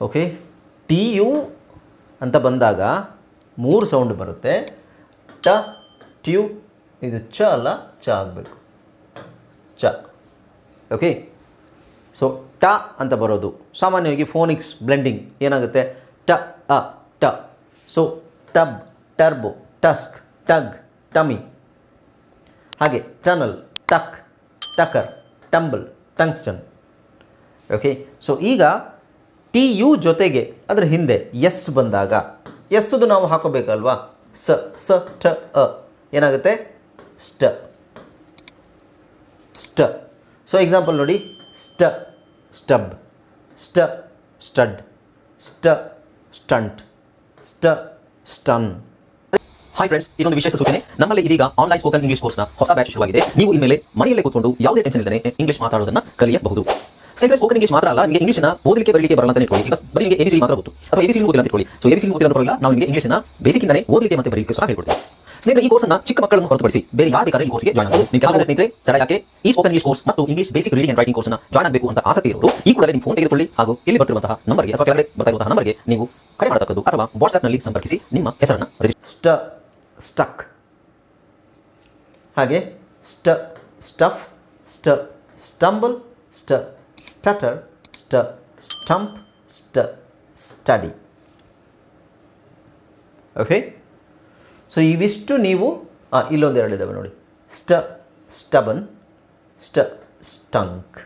Okay T U ಅಂತ ಬಂದಾಗ ಮೂರು ಸೌಂಡ್ ಬರುತ್ತೆ. ಟ ಟ್ಯೂ ಇದು ಚ ಅಲ್ಲ, ಚ ಆಗಬೇಕು. ಚ. ಓಕೆ ಸೊ ಟ ಅಂತ ಬರೋದು. ಸಾಮಾನ್ಯವಾಗಿ ಫೋನಿಕ್ಸ್ ಬ್ಲೆಂಡಿಂಗ್ ಏನಾಗುತ್ತೆ? ಟ, ಅ, ಟ. So tub turbo tusk tug tummy ಹಾಗೆ tunnel tuck tucker tumble tungsten okay so ಈಗ ಟಿ ಯು ಜೊತೆಗೆ ಅದರ ಹಿಂದೆ ಎಸ್ ಬಂದಾಗ, ಎಸ್ದು ನಾವು ಹಾಕೋಬೇಕಲ್ವಾ? ಸ ಸ ಟ ಅ. ಏನಾಗುತ್ತೆ? ಸ್ಟ ಸ್ಟ ಸೊ ಎಕ್ಸಾಂಪಲ್ ನೋಡಿ. ಸ್ಟ stub. ಸ್ಟ stud. ಸ್ಟ stunt. ಸ್ಟ stun. Hi friends ಇದೊಂದು ವಿಶೇಷ ಸೂಚನೆ. ನಮ್ಮಲ್ಲಿ ಇದೀಗ ಆನ್ಲೈನ್ ಸ್ಪೋಕನ್ ಇಂಗ್ಲಿಷ್ ಕೋರ್ಸ್ನ ಹೊಸ ಬ್ಯಾಚ್ ಶುರುವಾಗಿದೆ. ನೀವು ಇನ್ಮೇಲೆ ಮನೆಯಲ್ಲೇ ಕೂತ್ಕೊಂಡು ಯಾವುದೇ ಟೆನ್ಷನ್ ಇಲ್ಲದೆ ಇಂಗ್ಲಿಷ್ ಮಾತಾಡೋದನ್ನ ಕಲಿಯಬಹುದು. ಸ್ನೇಹಿತರೆ ಸ್ಪೋಕನ್ ಇಂಗ್ಲಿಷ್ ಮಾತ್ರ ಅಲ್ಲ, ನಿಮಗೆ ಇಂಗ್ಲಿಷ್ನ ಓದಲಿಕ್ಕೆ, ಬರಲಿಕ್ಕೆ ಬರಲ್ಲ ಅಂತ ಇಟ್ಕೊಳ್ಳಿ. ಈಗ ಬರೀ ನಿಮಗೆ ಎಬಿಸಿ ಮಾತ್ರ ಗೊತ್ತು. ಅಥವಾ ಎಬಿಸಿ ಓದಿಲ್ಲ ಅಂತ ಇಟ್ಕೊಳ್ಳಿ. ಸೊ ಎಬಿಸಿ ಓದಿಲ್ಲ ಪರವಾಗಿಲ್ಲ ನಾವು ನಿಮಗೆ ಇಂಗ್ಲಿಷ್ನ ಬೇಸಿಕ್ಕಿಂದಲೇ ಓದಲಿಕ್ಕೆ ಮತ್ತೆ ಬರಲಿಕ್ಕೆ ಸಹ ಹೇಳ್ಕೊಡ್ತೀವಿ. ಸ್ನೇಹಿತರೆ, ಈ ಕೋರ್ಸ್ನ ಚಿಕ್ಕ ಮಕ್ಕಳನ್ನು ಹೊರತುಪಡಿಸಿ ಬೇರೆ ಯಾರು ಬೇಕಾದ್ರೆ ಈ ಕೋರ್ಸ್ಗೆ ಜಾಯ್ನ್ ಆಗಬಹುದು ನಿಮ್ಮ ಕೆಲವು ಸ್ನೇಹಿತರೆ, ತಡ ಯಾಕೆ ಈ ಸ್ಪೋಕನ್ ಇಂಗ್ಲಿಷ್ ಕೋರ್ಸ್ ಮತ್ತು English basic reading and writing ಕೋರ್ಸ್ನ ಜಾಯ್ನ್ ಆಗಬೇಕು ಅಂತ ಆಸಕ್ತಿ ಇರೋರು, ಈ ಕೂಡಲೇ ನಿಮ್ಮ ಫೋನ್ ತೆಗೆದುಕೊಳ್ಳಿ ಹಾಗೂ ಇಲ್ಲಿ ಬರ್ತಿರುವಂತಹ ನಂಬರ್ಗೆ ಅಥವಾ ಕೆಳಗಡೆ ಬರ್ತಾ ಇರುವಂತಹ ನಂಬರ್ಗೆ ನೀವು ಕರೆ ಮಾಡತಕ್ಕದ್ದು ಅಥವಾ ವಾಟ್ಸ್ಆಪ್ನಲ್ಲಿ ಸಂಪರ್ಕಿಸಿ ನಿಮ್ಮ ಹೆಸರನ್ನು ರಿಜಿಸ್ಟರ್ ಸ್ಟಕ್ ಹಾಗೆ ಸ್ಟ stuff ಸ್ಟ stumble ಸ್ಟ stutter, ಸ್ಟ, stump, ಸ್ಟ, study. Okay so ಇವಿಷ್ಟು ನೀವು ಇಲ್ಲೊಂದು ಎರಡು ಇದ್ದಾವೆ ನೋಡಿ. ಸ್ಟ, ಸ್ಟಬನ್, ಸ್ಟ, ಸ್ಟಂಕ್.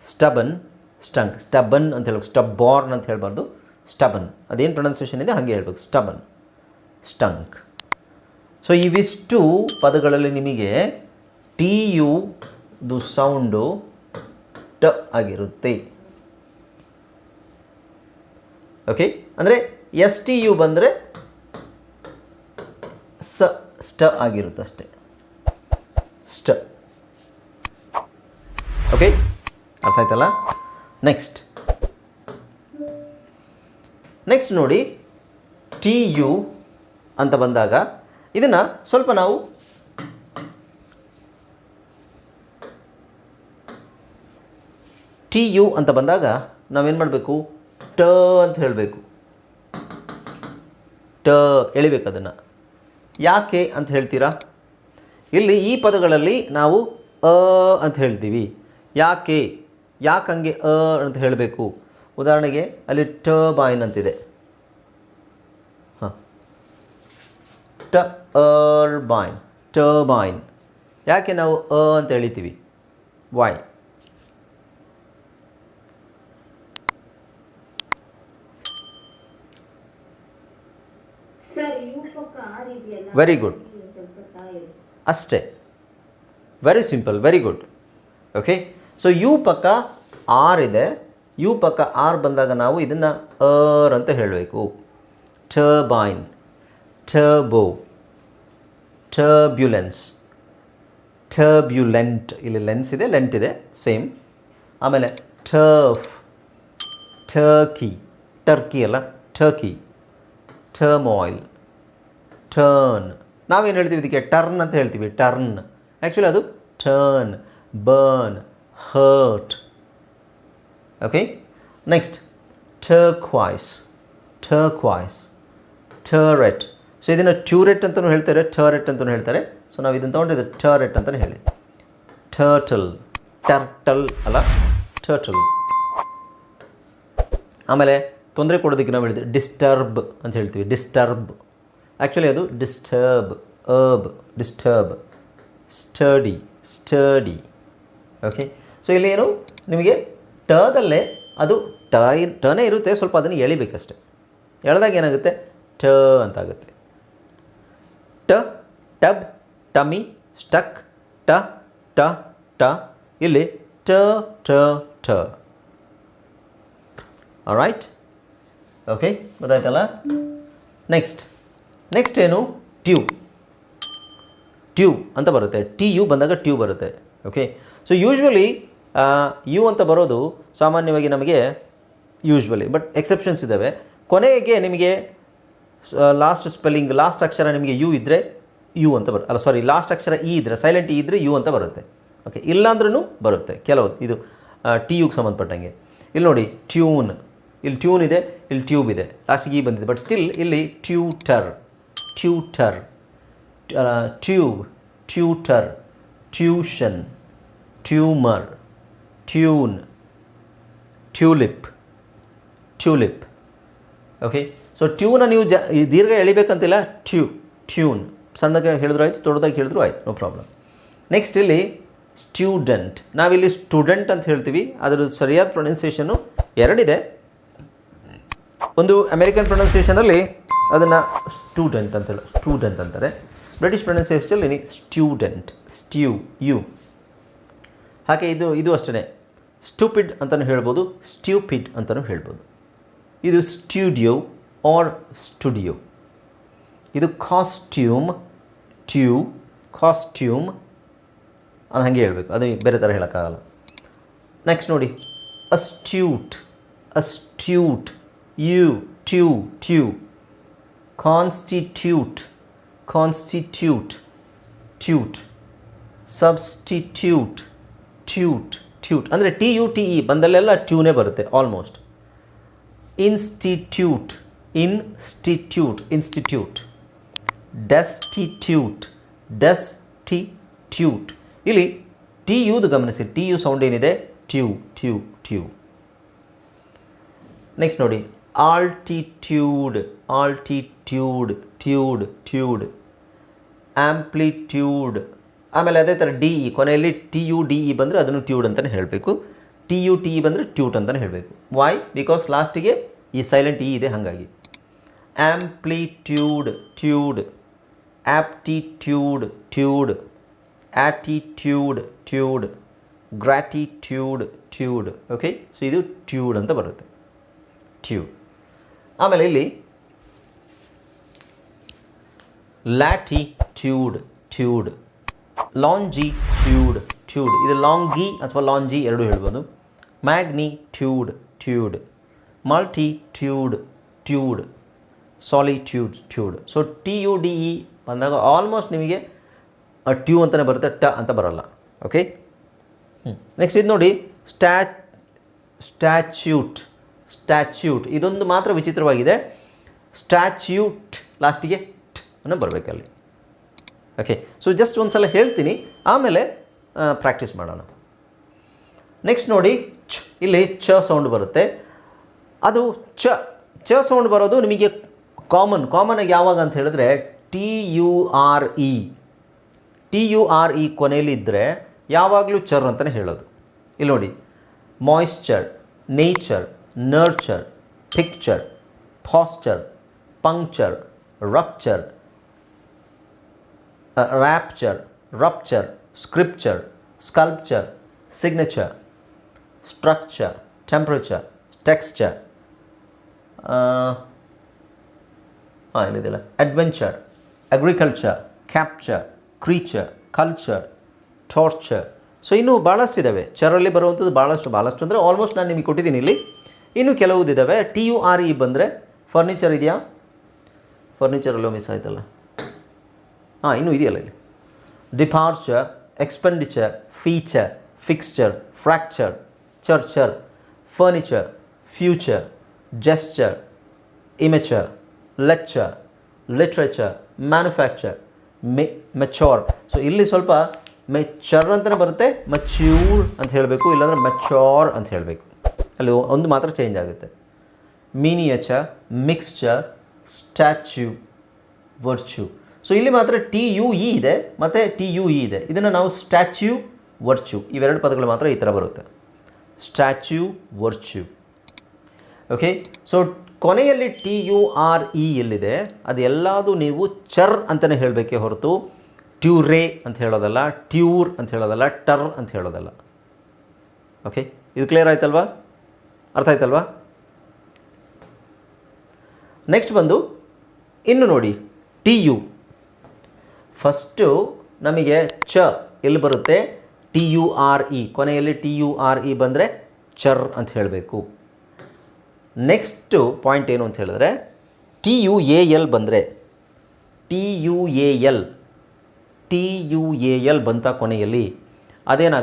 Stubborn stunk. ಸ್ಟಬನ್ ಅಂತ ಹೇಳ್ಬೇಕು. ಸ್ಟಬ್ ಬಾರ್ನ್ ಅಂತ ಹೇಳ್ಬಾರ್ದು. ಸ್ಟಬನ್. ಅದೇನು ಪ್ರೊನೌನ್ಸಿಯೇಷನ್ ಇದೆ? ಹಾಗೆ ಹೇಳ್ಬೇಕು. ಸ್ಟಬನ್. ಸ್ಟಂಕ್. ಸೊ ಇವಿಷ್ಟು ಪದಗಳಲ್ಲಿ ನಿಮಗೆ ಟಿ ಯು ದು ಸೌಂಡು ಟ ಆಗಿರುತ್ತೆ ಓಕೆ ಅಂದರೆ ಎಸ್ ಟಿ ಯು ಬಂದರೆ ಸ ಸ್ಟ ಆಗಿರುತ್ತೆ ಅಷ್ಟೇ. ಸ್ಟ ಓಕೆ ಅರ್ಥ ಆಯ್ತಲ್ಲ? ನೆಕ್ಸ್ಟ್ ನೆಕ್ಸ್ಟ್ ನೋಡಿ ಟಿ ಯು ಅಂತ ಬಂದಾಗ ಇದನ್ನು ಸ್ವಲ್ಪ ನಾವು ಟಿ ಯು ಅಂತ ಬಂದಾಗ ನಾವೇನು ಮಾಡಬೇಕು? ಟ ಅಂತ ಹೇಳಬೇಕು. ಟ, ಎಳಿಬೇಕು ಅದನ್ನು. ಯಾಕೆ ಅಂತ ಹೇಳ್ತೀರಾ? ಇಲ್ಲಿ ಈ ಪದಗಳಲ್ಲಿ ನಾವು ಅ ಅಂತ ಹೇಳ್ತೀವಿ. ಯಾಕೆ? ಯಾಕೆ ಹಂಗೆ ಅ ಅಂತ ಹೇಳಬೇಕು? ಉದಾಹರಣೆಗೆ ಅಲ್ಲಿ ಟ ಬಾಯಿನ್ ಅಂತಿದೆ. ಹಾಂ. ಟ ಅರ್ಬೈನ್ ಟರ್ಬೈನ್ ಯಾಕೆ ನಾವು ಅ ಅಂತ ಹೇಳ್ತೀವಿ ವಾಯ್ ಸರ್ ಯು ಪಕ್ಕ ಆರ್ ಇದೆಯಲ್ಲ Very good. ಇಲ್ಲಿ ಸ್ವಲ್ಪ ಗುಡ್ ಅಷ್ಟೇ. Very simple very good okay so U ಪಕ್ಕ ಆರ್ ಇದೆ. ಯು ಪಕ್ಕ ಆರ್ ಬಂದಾಗ ನಾವು ಇದನ್ನು ಅರ್ ಅಂತ ಹೇಳಬೇಕು. ಟರ್ಬೈನ್ ಟರ್ಬೋ ಟರ್ಬ್ಯುಲೆನ್ಸ್ ಟರ್ಬ್ಯುಲೆಂಟ್ ಇಲ್ಲಿ ಲೆನ್ಸ್ ಇದೆ ಲೆಂಟ್ ಇದೆ ಸೇಮ್ ಆಮೇಲೆ ಟರ್ಫ್ ಟರ್ಕಿ ಟರ್ಕಿ ಅಲ್ಲ ಟರ್ಕಿ ಟರ್ಮಾಯಿಲ್ ಟರ್ನ್ ನಾವೇನು ಹೇಳ್ತೀವಿ ಇದಕ್ಕೆ? ಟರ್ನ್ ಅಂತ ಹೇಳ್ತೀವಿ ಟರ್ನ್ ಆ್ಯಕ್ಚುಲಿ ಅದು turn burn hurt okay next turquoise turquoise turret so ಇದನ್ನು ಟ್ಯೂರೆಟ್ ಅಂತಲೂ ಹೇಳ್ತಾರೆ ಟರೆಟ್ ಅಂತಲೂ ಹೇಳ್ತಾರೆ. ಸೊ ನಾವು ಇದನ್ನು ತೊಗೊಂಡಿದ್ದು ಟರೆಟ್ ಅಂತಲೇ ಹೇಳಿ. ಟರ್ಟಲ್ ಟರ್ಟಲ್ ಅಲ್ಲ ಟರ್ಟಲ್ ಆಮೇಲೆ ತೊಂದರೆ ಕೊಡೋದಕ್ಕೆ ನಾವು ಹೇಳಿದ್ವಿ ಡಿಸ್ಟರ್ಬ್ ಅಂತ ಹೇಳ್ತೀವಿ ಡಿಸ್ಟರ್ಬ್ ಆ್ಯಕ್ಚುಲಿ ಅದು disturb urb disturb study study okay so ಇಲ್ಲಿ ಏನು? ನಿಮಗೆ ಟದಲ್ಲೇ ಅದು ಟ ಟನೇ ಇರುತ್ತೆ, ಸ್ವಲ್ಪ ಅದನ್ನು ಎಳಿಬೇಕಷ್ಟೆ. ಎಳೆದಾಗ ಏನಾಗುತ್ತೆ? ಟ ಅಂತ ಆಗುತ್ತೆ ಟ, ಟಬ್ ಟಮಿ ಸ್ಟಕ್, ಟ ಟ ಟ. ಇಲ್ಲಿ ಟ ಟ ಟ. ರೈಟ್ ಓಕೆ ಗೊತ್ತಾಯ್ತಲ್ಲ? ನೆಕ್ಸ್ಟ್ ನೆಕ್ಸ್ಟ್ ಏನು? ಟ್ಯೂ ಟ್ಯೂ ಅಂತ ಬರುತ್ತೆ. ಟಿ ಯು ಬಂದಾಗ ಟ್ಯೂ ಬರುತ್ತೆ. ಓಕೆ ಸೊ ಯೂಶ್ವಲಿ ಯು ಅಂತ ಬರೋದು ಸಾಮಾನ್ಯವಾಗಿ ನಮಗೆ ಯೂಶ್ವಲಿ ಬಟ್ ಎಕ್ಸೆಪ್ಷನ್ಸ್ ಇದ್ದಾವೆ ಕೊನೆಗೆ ನಿಮಗೆ ಲಾಸ್ಟ್ ಸ್ಪೆಲ್ಲಿಂಗ್ ಲಾಸ್ಟ್ ಅಕ್ಷರ ನಿಮಗೆ ಯು ಇದ್ದರೆ ಯು ಅಂತ ಬರುತ್ತೆ ಅಲ್ಲ ಸಾರಿ ಲಾಸ್ಟ್ ಅಕ್ಷರ ಇ ಇದ್ದರೆ ಸೈಲೆಂಟ್ ಇ ಇದ್ದರೆ ಯು ಅಂತ ಬರುತ್ತೆ. ಓಕೆ ಇಲ್ಲಾಂದ್ರೂ ಬರುತ್ತೆ. ಕೆಲವು, ಇದು ಟಿ ಯುಗೆ ಸಂಬಂಧಪಟ್ಟಂಗೆ. ಇಲ್ಲಿ ನೋಡಿ ಟ್ಯೂನ್ ಇಲ್ಲಿ ಟ್ಯೂನ್ ಇದೆ, ಇಲ್ಲಿ ಟ್ಯೂಬ್ ಇದೆ. ಲಾಸ್ಟಿಗೆ ಈ ಬಂದಿದೆ. ಬಟ್ ಸ್ಟಿಲ್ ಇಲ್ಲಿ tutor tutor tube tutor tuition tumour tune tulip tulip okay so tuna ನೀವು ಜ, ಈ ದೀರ್ಘ ಎಳಿಬೇಕಂತಿಲ್ಲ ಟ್ಯೂ ಟ್ಯೂನ್ ಸಣ್ಣದಾಗಿ ಹೇಳಿದ್ರು ಆಯಿತು, ದೊಡ್ಡದಾಗಿ ಹೇಳಿದ್ರು ಆಯ್ತು. ನೋ ಪ್ರಾಬ್ಲಮ್ ನೆಕ್ಸ್ಟ್ ಇಲ್ಲಿ ಸ್ಟ್ಯೂಡೆಂಟ್ ನಾವಿಲ್ಲಿ ಸ್ಟೂಡೆಂಟ್ ಅಂತ ಹೇಳ್ತೀವಿ. ಅದರ ಸರಿಯಾದ ಪ್ರೊನೌನ್ಸಿಯೇಷನು ಎರಡಿದೆ. ಒಂದು ಅಮೆರಿಕನ್ ಪ್ರೊನೌನ್ಸಿಯೇಷನಲ್ಲಿ ಅದನ್ನು ಸ್ಟೂಡೆಂಟ್ ಅಂತ ಹೇಳಿ ಸ್ಟೂಡೆಂಟ್ ಅಂತಾರೆ ಬ್ರಿಟಿಷ್ ಪ್ರೊನೌನ್ಸಿಯೇಷನಲ್ಲಿ ಸ್ಟೂಡೆಂಟ್ ಸ್ಟ್ಯೂ ಯು ಹಾಗೆ ಇದು ಇದು ಅಷ್ಟೇ ಸ್ಟೂಪಿಡ್ ಅಂತಲೂ ಹೇಳ್ಬೋದು ಸ್ಟ್ಯೂಪಿಡ್ ಅಂತಲೂ ಹೇಳ್ಬೋದು. ಇದು ಸ್ಟುಡಿಯೋ ಆರ್ ಸ್ಟುಡಿಯೋ ಇದು ಕಾಸ್ಟ್ಯೂಮ್ ಟ್ಯೂ ಕಾಸ್ಟ್ಯೂಮ್ ಅದು ಹಾಗೆ ಹೇಳಬೇಕು. ಅದು ಬೇರೆ ಥರ ಹೇಳೋಕ್ಕಾಗಲ್ಲ. ನೆಕ್ಸ್ಟ್ ನೋಡಿ. Astute astute U, tu tu. Constitute constitute tute substitute tute tute ಅಂದರೆ ಟಿ ಯು ಟಿ ಇ ಬಂದಲ್ಲೆಲ್ಲ ಟ್ಯೂನೇ ಬರುತ್ತೆ almost institute institute institute destitute destitute ಇಲ್ಲಿ ಟಿ ಯುದು ಗಮನಿಸಿ ಟಿ ಯು ಸೌಂಡ್ ಏನಿದೆ? ಟ್ಯೂ ಟ್ಯೂ ಟ್ಯೂ ನೆಕ್ಸ್ಟ್ ನೋಡಿ. Altitude altitude tude tude amplitude ಆಮೇಲೆ ಅದೇ ಥರ ಡಿ ಇ ಕೊನೆಯಲ್ಲಿ ಟಿ ಯು ಡಿ ಇ ಬಂದರೆ ಅದನ್ನು ಟ್ಯೂಡ್ ಅಂತಲೇ ಹೇಳಬೇಕು. ಟಿ ಯು ಟಿ ಇ ಬಂದರೆ ಟ್ಯೂಟ್ ಅಂತಲೇ ಹೇಳಬೇಕು. ವೈ ಬಿಕಾಸ್ ಲಾಸ್ಟಿಗೆ ಈ ಸೈಲೆಂಟ್ ಇ ಇದೆ, ಹಾಗಾಗಿ. Amplitude tude aptitude tude attitude tude gratitude tude okay so ಇದು ಟ್ಯೂಡ್ ಅಂತ ಬರುತ್ತೆ. ಟ್ಯೂಡ್ ಆಮೇಲೆ ಇಲ್ಲಿ ಲ್ಯಾಟಿ ಟ್ಯೂಡ್ ಲಾಂಜಿ ಟ್ಯೂಡ್ ಟ್ಯೂಡ್ ಇದು ಲಾಂಗಿ ಅಥವಾ ಲಾಂಜಿ ಎರಡೂ ಹೇಳ್ಬೋದು. ಮ್ಯಾಗ್ನಿ ಟ್ಯೂಡ್ ಟ್ಯೂಡ್ multitude tude solitude so T U D E ಬಂದಾಗ ಆಲ್ಮೋಸ್ಟ್ ನಿಮಗೆ ಟ್ಯೂ ಅಂತಲೇ ಬರುತ್ತೆ, ಟ ಅಂತ ಬರೋಲ್ಲ. ಓಕೆ ನೆಕ್ಸ್ಟ್ ಇದು ನೋಡಿ ಸ್ಟ್ಯಾಚ್ ಸ್ಟ್ಯಾಚ್ಯೂಟ್ ಸ್ಟ್ಯಾಚ್ಯೂಟ್. ಇದೊಂದು ಮಾತ್ರ ವಿಚಿತ್ರವಾಗಿದೆ. ಸ್ಟ್ಯಾಚ್ಯೂಟ್. ಲಾಸ್ಟಿಗೆ ಟ್ ಅನ್ನೋ ಬರಬೇಕಲ್ಲಿ. ಓಕೆ ಸೊ ಜಸ್ಟ್ ಒಂದು ಸಲ ಹೇಳ್ತೀನಿ. ಆಮೇಲೆ ಪ್ರಾಕ್ಟೀಸ್ ಮಾಡೋಣ. ನೆಕ್ಸ್ಟ್ ನೋಡಿ ಚ್ ಇಲ್ಲಿ ಚ ಸೌಂಡ್ ಬರುತ್ತೆ. ಅದು ಚ ಚ ಸೌಂಡ್ ಬರೋದು ನಿಮಗೆ ಕಾಮನ್ ಕಾಮನ್ ಆಗಿ ಯಾವಾಗ ಅಂತ ಹೇಳಿದ್ರೆ T U R E T U R E ಕೊನೆಯಲ್ಲಿದ್ದರೆ ಯಾವಾಗಲೂ ಚರ್ ಅಂತಲೇ ಹೇಳೋದು. ಇಲ್ಲಿ ನೋಡಿ moisture nature nurture picture posture, puncture rupture rapture rupture scripture sculpture signature structure structure, temperature, texture, ಇಲ್ಲಿದೆಲ್ಲ adventure agriculture capture creature culture torture so ಇನ್ನು ಭಾಳಷ್ಟು ಇದ್ದಾವೆ ಚರಲ್ಲಿ ಬರುವಂಥದ್ದು ಭಾಳಷ್ಟು ಭಾಳಷ್ಟು ಅಂದರೆ ಆಲ್ಮೋಸ್ಟ್ ನಾನು ನಿಮಗೆ ಕೊಟ್ಟಿದ್ದೀನಿ ಇಲ್ಲಿ. ಇನ್ನು ಕೆಲವುದಿದ್ದಾವೆ ಟಿ ಯು ಆರ್ ಇ ಬಂದರೆ ಫರ್ನಿಚರ್ ಇದೆಯಾ? ಫರ್ನಿಚರಲ್ಲೂ ಮಿಸ್ ಆಯ್ತಲ್ಲ. ಹಾಂ, ಇನ್ನೂ ಇದೆಯಲ್ಲ ಇಲ್ಲಿ. Departure expenditure feature fixture fracture ಚರ್ಚರ್ furniture future gesture immature lecture literature manufacture ಮೆ ಮೆಚೋರ್ ಸೊ ಇಲ್ಲಿ ಸ್ವಲ್ಪ ಮೆಚರ್ ಅಂತಲೇ ಬರುತ್ತೆ ಮಚ್ಯೂರ್ ಅಂತ ಹೇಳಬೇಕು, ಇಲ್ಲಾಂದರೆ ಮೆಚೋರ್ ಅಂತ ಹೇಳಬೇಕು. ಅಲ್ಲಿ ಒಂದು ಮಾತ್ರ ಚೇಂಜ್ ಆಗುತ್ತೆ. Miniature mixture statue, virtue. So ಇಲ್ಲಿ ಮಾತ್ರ ಟಿ ಯು ಇ ಇದೆ, ಮತ್ತು ಟಿ ಯು ಇ ಇದೆ. ಇದನ್ನು ನಾವು ಸ್ಟ್ಯಾಚ್ಯೂ, ವರ್ಚ್ಯೂ ಇವೆರಡು ಪದಗಳು ಮಾತ್ರ ಈ ಥರ ಬರುತ್ತೆ. Statue, virtue. ಓಕೆ ಸೊ ಕೊನೆಯಲ್ಲಿ ಟಿ ಯು ಆರ್ ಇ ಎಲ್ಲಿದೆ? ಅದು ಎಲ್ಲದೂ ನೀವು ಚರ್ ಅಂತಲೇ ಹೇಳಬೇಕೇ ಹೊರತು, ಟ್ಯೂರೇ ಅಂತ ಹೇಳೋದಲ್ಲ, ಟ್ಯೂರ್ ಅಂತ ಹೇಳೋದಲ್ಲ, ಟರ್ ಅಂತ ಹೇಳೋದಲ್ಲ. ಓಕೆ ಇದು ಕ್ಲಿಯರ್ ಆಯ್ತಲ್ವಾ? ಅರ್ಥ ಆಯ್ತಲ್ವಾ? ನೆಕ್ಸ್ಟ್ ಬಂದು, ಇನ್ನು ನೋಡಿ, ಟಿ ಯು. ಫಸ್ಟು ನಮಗೆ ಚ ಎಲ್ಲಿ ಬರುತ್ತೆ? T U R E. ಕೊನೆಯಲ್ಲಿ ಟಿ ಯು ಆರ್ ಇ ಬಂದರೆ ಚರ್ ಅಂತ ಹೇಳಬೇಕು. ನೆಕ್ಸ್ಟು ಪಾಯಿಂಟ್ ಏನು ಅಂತ ಹೇಳಿದ್ರೆ, ಟಿ ಯು ಎ ಎಲ್ ಬಂದರೆ, T U A L, T U A L ಬಂತ ಕೊನೆಯಲ್ಲಿ ಅದೇನಾಗ